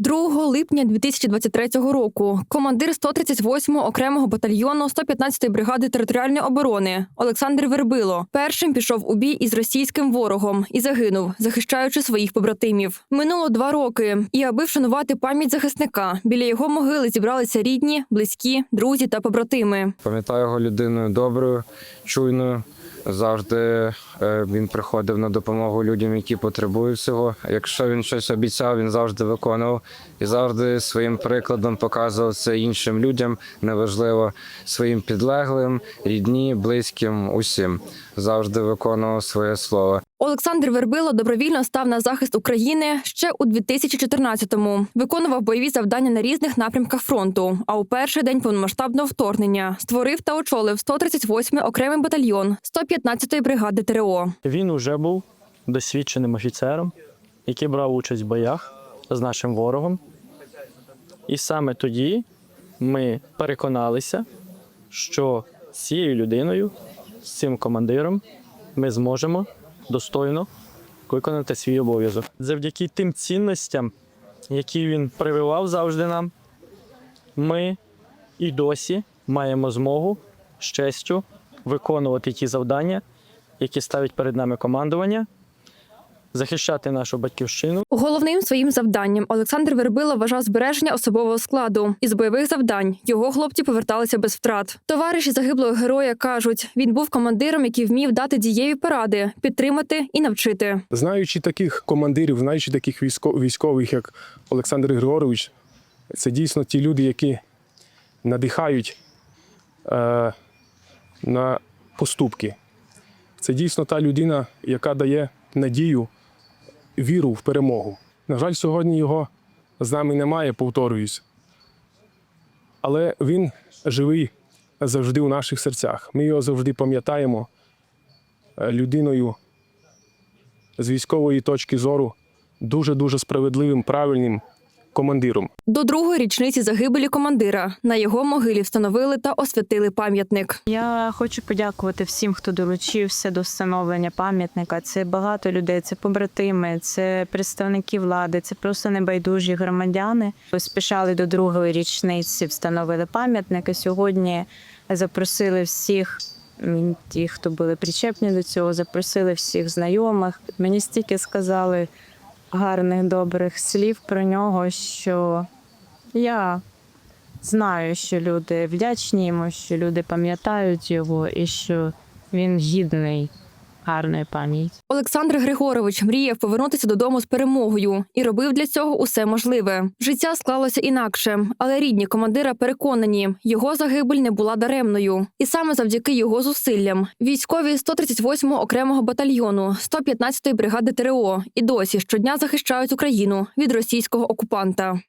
2 липня 2023 року командир 138-го окремого батальйону 115-ї бригади територіальної оборони Олександр Вербило першим пішов у бій із російським ворогом і загинув, захищаючи своїх побратимів. Минуло два роки, і аби вшанувати пам'ять захисника, біля його могили зібралися рідні, близькі, друзі та побратими. Пам'ятаю його людиною доброю, чуйною. Завжди е, він приходив на допомогу людям, які потребують цього. Якщо він щось обіцяв, він завжди виконував і завжди своїм прикладом показував це іншим людям, неважливо своїм підлеглим, рідні, близьким, усім. Завжди виконував своє слово. Олександр Вербило добровільно став на захист України ще у 2014-му. Виконував бойові завдання на різних напрямках фронту. А у перший день повномасштабного вторгнення створив та очолив 138-й окремий батальйон 115-ї бригади ТРО. Він уже був досвідченим офіцером, який брав участь в боях з нашим ворогом. І саме тоді ми переконалися, що з цією людиною, з цим командиром, ми зможемо достойно виконати свій обов'язок. Завдяки тим цінностям, які він прививав завжди нам, ми і досі маємо змогу з честю виконувати ті завдання, які ставить перед нами командування, захищати нашу батьківщину. Головним своїм завданням Олександр Вербило вважав збереження особового складу. Із бойових завдань його хлопці поверталися без втрат. Товариші загиблого героя кажуть, він був командиром, який вмів дати дієві поради, підтримати і навчити. Знаючи таких командирів, знаючи таких військо- військових, як Олександр Григорович, це дійсно ті люди, які надихають е, на поступки. Це дійсно та людина, яка дає надію, віру в перемогу. На жаль, сьогодні його з нами немає, повторююсь. Але він живий завжди у наших серцях. Ми його завжди пам'ятаємо е, людиною з військової точки зору дуже дуже справедливим, правильним командиром. До другої річниці загибелі командира на його могилі встановили та освятили пам'ятник. Я хочу подякувати всім, хто долучився до встановлення пам'ятника. Це багато людей, це побратими, це представники влади, це просто небайдужі громадяни. Поспішали до другої річниці, встановили пам'ятник. І сьогодні запросили всіх. Ті, хто були причепні до цього, запросили всіх знайомих. Мені стільки сказали гарних, добрих слів про нього, що я Знаю, що люди вдячні йому, що люди пам'ятають його і що він гідний гарної пам'яті. Олександр Григорович мріяв повернутися додому з перемогою і робив для цього усе можливе. Життя склалося інакше, але рідні командира переконані, його загибель не була даремною. І саме завдяки його зусиллям військові 138-го окремого батальйону 115-ї бригади ТРО і досі щодня захищають Україну від російського окупанта.